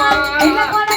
Hola.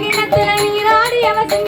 சின்ன கிணத்துல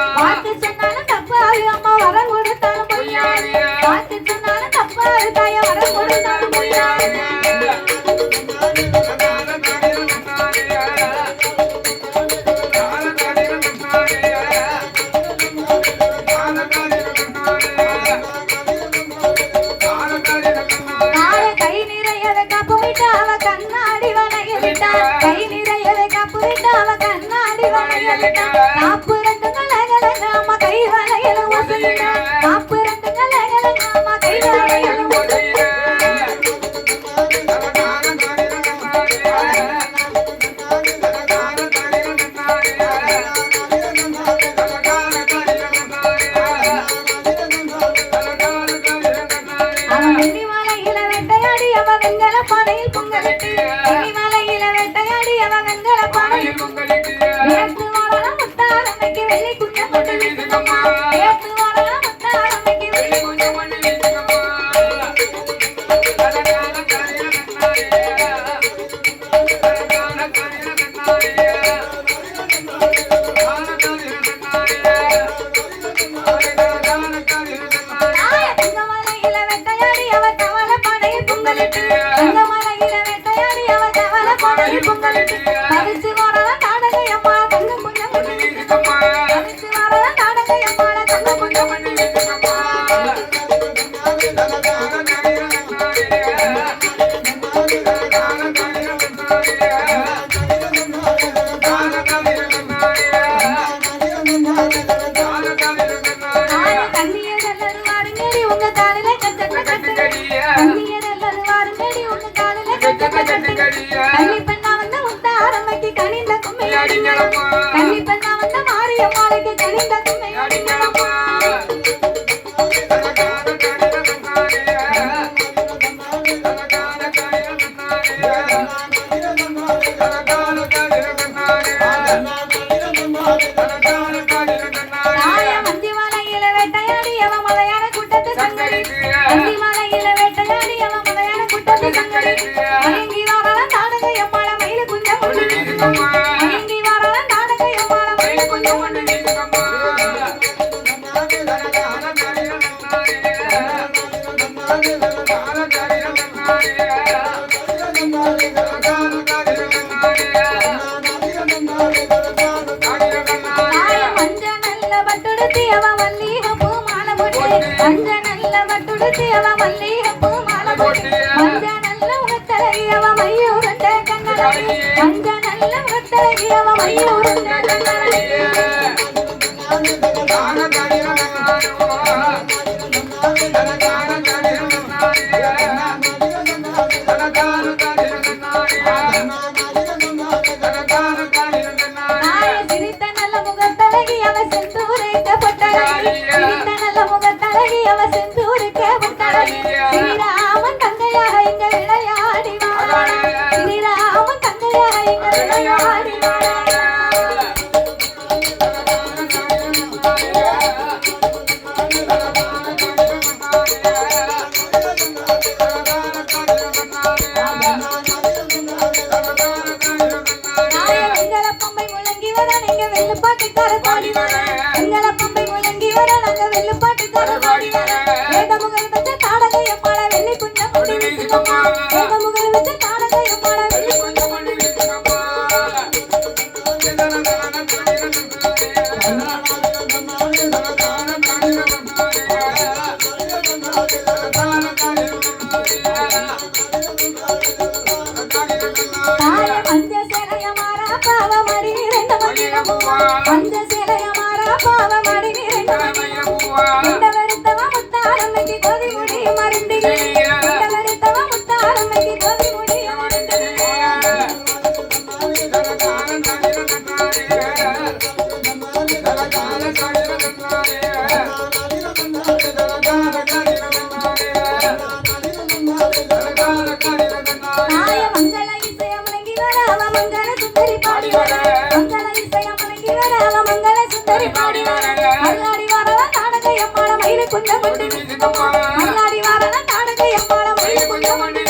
ಬಾಯ್ கன்னி பெண்ணா வந்த முத்தாரம்மைக்கு கனிந்த கும்மையாடிங்களம்மா கன்னி பெண்ணா வந்த மாரியம்மாளுக்கு கனிந்த கும்மையாடிங்களம்மா மையவ மல்லிகப்பூ மாலை போட்டு அவ செந்தூரைத்த は。அல்லாடி வாரா நாடகை அப்பாட மயிலை கொஞ்சம் கொண்டு அல்லாடி வாரா நாடகை அப்பாட மயிலை கொஞ்சம் கொண்டு